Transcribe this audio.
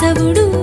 కేశవుడు